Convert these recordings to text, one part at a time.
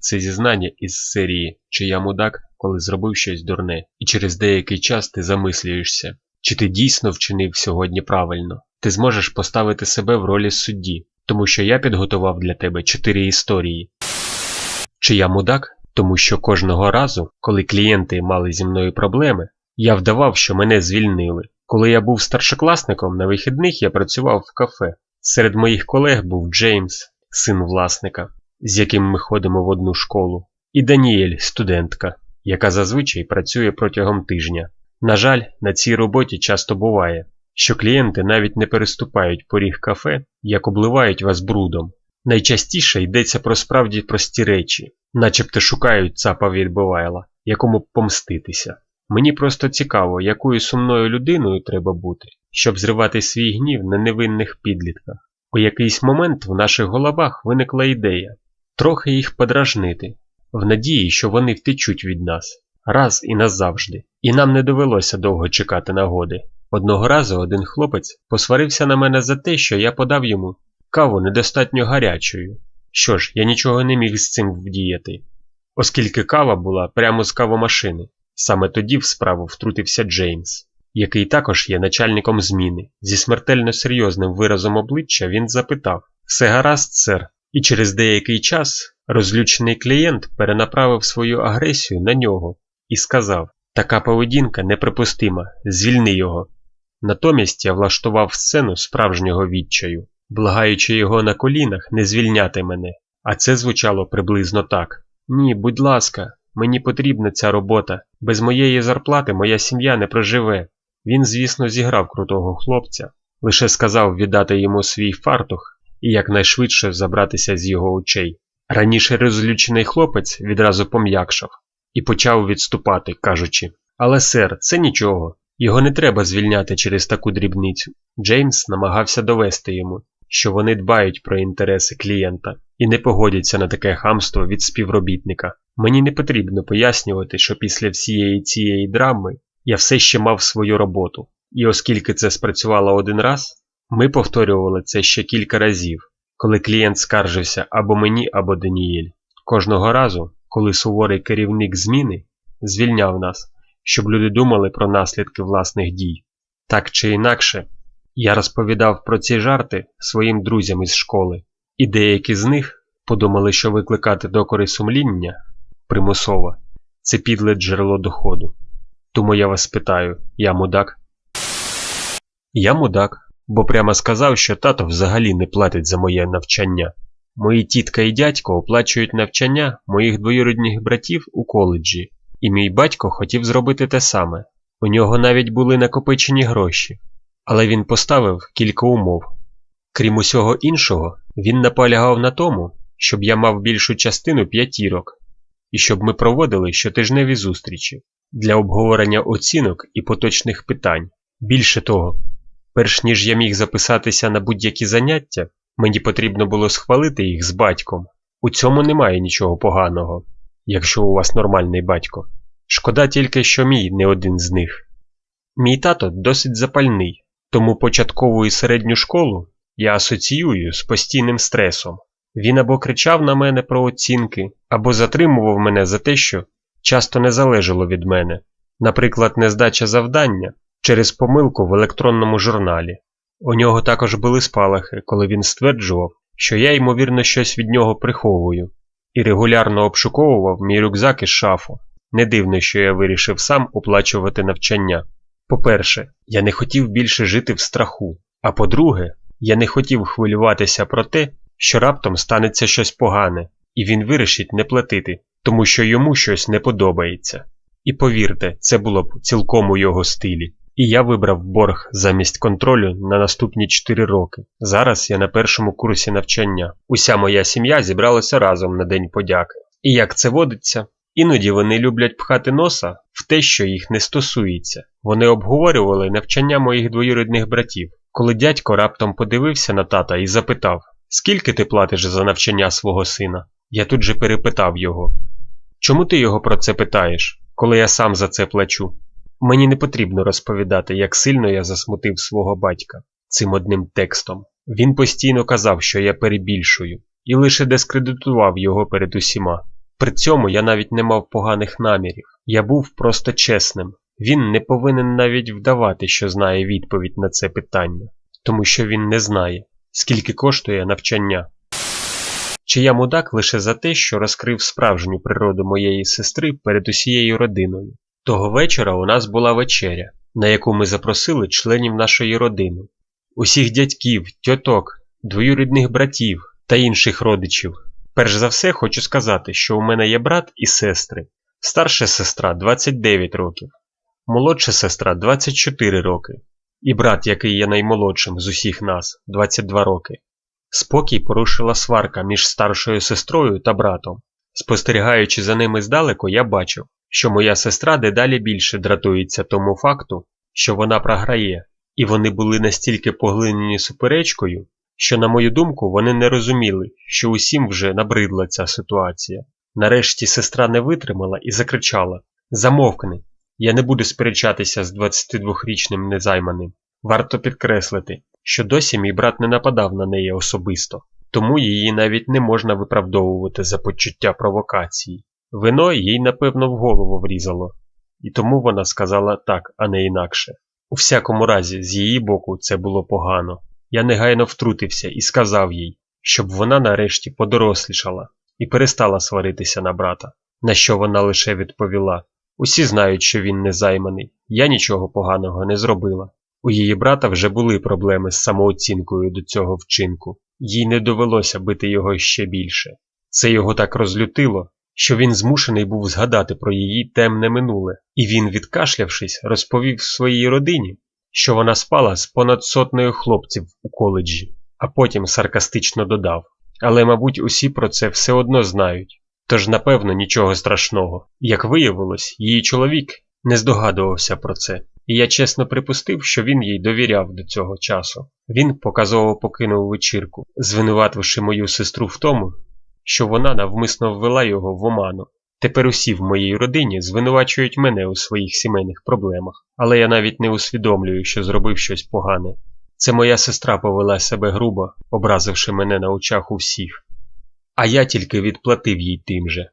Це зізнання із серії Чи я мудак, коли зробив щось дурне, і через деякий час ти замислюєшся, чи ти дійсно вчинив сьогодні правильно. Ти зможеш поставити себе в ролі судді, тому що я підготував для тебе чотири історії. Чи я мудак, тому що кожного разу, коли клієнти мали зі мною проблеми, я вдавав, що мене звільнили. Коли я був старшокласником, на вихідних я працював в кафе. Серед моїх колег був Джеймс, син власника, з яким ми ходимо в одну школу, і Даніель, студентка, яка зазвичай працює протягом тижня. На жаль, на цій роботі часто буває, що клієнти навіть не переступають поріг кафе, як обливають вас брудом. Найчастіше йдеться про справді прості речі, начебто шукають цапа відбивайла, якому б помститися. Мені просто цікаво, якою сумною людиною треба бути, щоб зривати свій гнів на невинних підлітках. У якийсь момент в наших головах виникла ідея трохи їх подражнити, в надії, що вони втечуть від нас раз і назавжди, і нам не довелося довго чекати нагоди. Одного разу один хлопець посварився на мене за те, що я подав йому каву недостатньо гарячою. Що ж, я нічого не міг з цим вдіяти, оскільки кава була прямо з кавомашини. Саме тоді в справу втрутився Джеймс, який також є начальником зміни. Зі смертельно серйозним виразом обличчя він запитав Все гаразд, сер. І через деякий час розлючений клієнт перенаправив свою агресію на нього і сказав: Така поведінка неприпустима, звільни його. Натомість я влаштував сцену справжнього відчаю, благаючи його на колінах не звільняти мене, а це звучало приблизно так: Ні, будь ласка, мені потрібна ця робота, без моєї зарплати моя сім'я не проживе. Він, звісно, зіграв крутого хлопця, лише сказав віддати йому свій фартух і якнайшвидше забратися з його очей. Раніше розлючений хлопець відразу пом'якшав і почав відступати, кажучи: Але, сер, це нічого, його не треба звільняти через таку дрібницю. Джеймс намагався довести йому, що вони дбають про інтереси клієнта і не погодяться на таке хамство від співробітника. Мені не потрібно пояснювати, що після всієї цієї драми я все ще мав свою роботу, і оскільки це спрацювало один раз, ми повторювали це ще кілька разів, коли клієнт скаржився або мені, або Даніель. Кожного разу, коли суворий керівник зміни звільняв нас, щоб люди думали про наслідки власних дій. Так чи інакше, я розповідав про ці жарти своїм друзям із школи, і деякі з них подумали, що викликати докори сумління примусово це підле джерело доходу. Тому я вас питаю, я мудак? Я мудак, бо прямо сказав, що тато взагалі не платить за моє навчання. Мої тітка і дядько оплачують навчання моїх двоюрідних братів у коледжі, і мій батько хотів зробити те саме. У нього навіть були накопичені гроші, але він поставив кілька умов. Крім усього іншого, він наполягав на тому, щоб я мав більшу частину п'ятірок, і щоб ми проводили щотижневі зустрічі для обговорення оцінок і поточних питань. Більше того, перш ніж я міг записатися на будь-які заняття, мені потрібно було схвалити їх з батьком. У цьому немає нічого поганого, якщо у вас нормальний батько. Шкода тільки, що мій не один з них. Мій тато досить запальний, тому початкову і середню школу я асоціюю з постійним стресом. Він або кричав на мене про оцінки, або затримував мене за те, що часто не залежало від мене, наприклад, нездача завдання через помилку в електронному журналі. У нього також були спалахи, коли він стверджував, що я, ймовірно, щось від нього приховую, і регулярно обшуковував мій рюкзак із шафу. Не дивно, що я вирішив сам оплачувати навчання. По-перше, я не хотів більше жити в страху, а по-друге, я не хотів хвилюватися про те, що раптом станеться щось погане, і він вирішить не платити, тому що йому щось не подобається. І повірте, це було б цілком у його стилі. І я вибрав борг замість контролю на наступні 4 роки. Зараз я на першому курсі навчання. Уся моя сім'я зібралася разом на День подяки. І як це водиться? Іноді вони люблять пхати носа в те, що їх не стосується. Вони обговорювали навчання моїх двоюрідних братів, коли дядько раптом подивився на тата і запитав, скільки ти платиш за навчання свого сина? Я тут же перепитав його. Чому ти його про це питаєш, коли я сам за це плачу? Мені не потрібно розповідати, як сильно я засмутив свого батька цим одним текстом. Він постійно казав, що я перебільшую, і лише дискредитував його перед усіма. При цьому я навіть не мав поганих намірів. Я був просто чесним. Він не повинен навіть вдавати, що знає відповідь на це питання, тому що він не знає, скільки коштує навчання. Чи я мудак лише за те, що розкрив справжню природу моєї сестри перед усією родиною. Того вечора у нас була вечеря, на яку ми запросили членів нашої родини, усіх дядьків, тьоток, двоюрідних братів та інших родичів. Перш за все хочу сказати, що у мене є брат і сестри. Старша сестра 29 років, молодша сестра 24 роки, і брат, який є наймолодшим з усіх нас, 22 роки. Спокій порушила сварка між старшою сестрою та братом. Спостерігаючи за ними здалеку, я бачив, що моя сестра дедалі більше дратується тому факту, що вона програє, і вони були настільки поглинені суперечкою, що, на мою думку, вони не розуміли, що усім вже набридла ця ситуація. Нарешті сестра не витримала і закричала Замовкни, я не буду сперечатися з 22-річним незайманим. Варто підкреслити, що досі мій брат не нападав на неї особисто, тому її навіть не можна виправдовувати за почуття провокації. Вино їй, напевно, в голову врізало, і тому вона сказала так, а не інакше. У всякому разі, з її боку, це було погано. Я негайно втрутився і сказав їй, щоб вона нарешті подорослішала і перестала сваритися на брата, на що вона лише відповіла Усі знають, що він не займаний, я нічого поганого не зробила. У її брата вже були проблеми з самооцінкою до цього вчинку, їй не довелося бити його ще більше. Це його так розлютило, що він змушений був згадати про її темне минуле, і він, відкашлявшись, розповів своїй родині, що вона спала з понад сотнею хлопців у коледжі, а потім саркастично додав. Але, мабуть, усі про це все одно знають. Тож, напевно, нічого страшного. Як виявилось, її чоловік не здогадувався про це, і я чесно припустив, що він їй довіряв до цього часу. Він показово покинув вечірку, звинувативши мою сестру в тому, що вона навмисно ввела його в оману. Тепер усі в моїй родині звинувачують мене у своїх сімейних проблемах, але я навіть не усвідомлюю, що зробив щось погане. Це моя сестра повела себе грубо, образивши мене на очах у всіх. А я тільки відплатив їй тим же.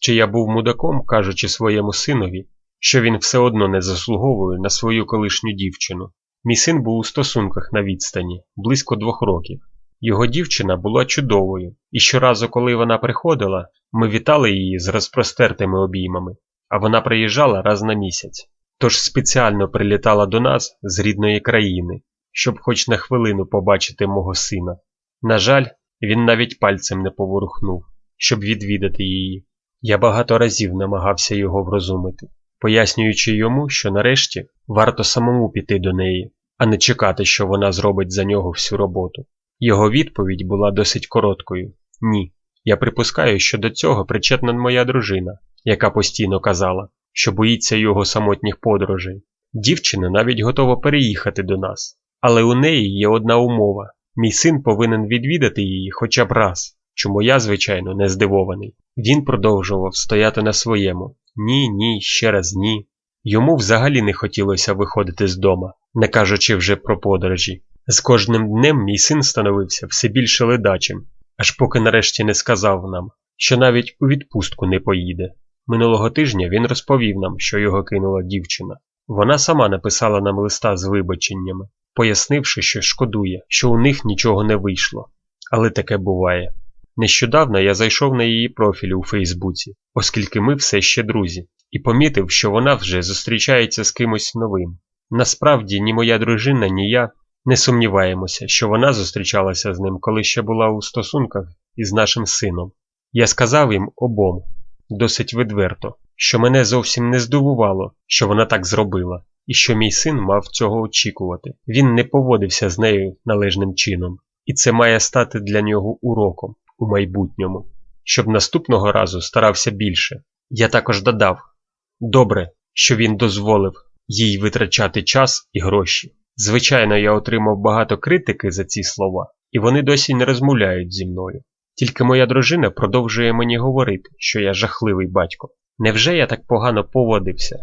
Чи я був мудаком, кажучи своєму синові, що він все одно не заслуговує на свою колишню дівчину. Мій син був у стосунках на відстані близько двох років. Його дівчина була чудовою, і щоразу, коли вона приходила, ми вітали її з розпростертими обіймами, а вона приїжджала раз на місяць. Тож спеціально прилітала до нас з рідної країни, щоб хоч на хвилину побачити мого сина. На жаль, він навіть пальцем не поворухнув, щоб відвідати її. Я багато разів намагався його врозумити, пояснюючи йому, що нарешті варто самому піти до неї, а не чекати, що вона зробить за нього всю роботу. Його відповідь була досить короткою ні. Я припускаю, що до цього причетна моя дружина, яка постійно казала, що боїться його самотніх подорожей. Дівчина навіть готова переїхати до нас, але у неї є одна умова мій син повинен відвідати її хоча б раз, чому я, звичайно, не здивований. Він продовжував стояти на своєму ні, ні, ще раз ні. Йому взагалі не хотілося виходити з дома, не кажучи вже про подорожі. З кожним днем мій син становився все більше ледачим, аж поки нарешті не сказав нам, що навіть у відпустку не поїде. Минулого тижня він розповів нам, що його кинула дівчина. Вона сама написала нам листа з вибаченнями, пояснивши, що шкодує, що у них нічого не вийшло. Але таке буває. Нещодавно я зайшов на її профіль у Фейсбуці, оскільки ми все ще друзі, і помітив, що вона вже зустрічається з кимось новим. Насправді, ні моя дружина, ні я не сумніваємося, що вона зустрічалася з ним, коли ще була у стосунках із нашим сином. Я сказав їм обом досить відверто, що мене зовсім не здивувало, що вона так зробила, і що мій син мав цього очікувати. Він не поводився з нею належним чином, і це має стати для нього уроком у майбутньому, щоб наступного разу старався більше. Я також додав добре, що він дозволив їй витрачати час і гроші. Звичайно, я отримав багато критики за ці слова, і вони досі не розмовляють зі мною. Тільки моя дружина продовжує мені говорити, що я жахливий батько. Невже я так погано поводився?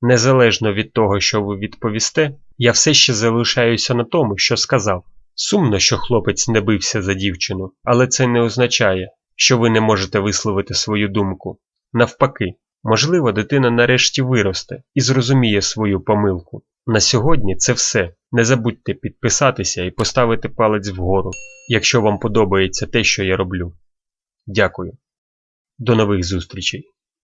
Незалежно від того, що ви відповісте, я все ще залишаюся на тому, що сказав. Сумно, що хлопець не бився за дівчину, але це не означає, що ви не можете висловити свою думку. Навпаки, можливо, дитина нарешті виросте і зрозуміє свою помилку. На сьогодні це все. Не забудьте підписатися і поставити палець вгору, якщо вам подобається те, що я роблю. Дякую. До нових зустрічей!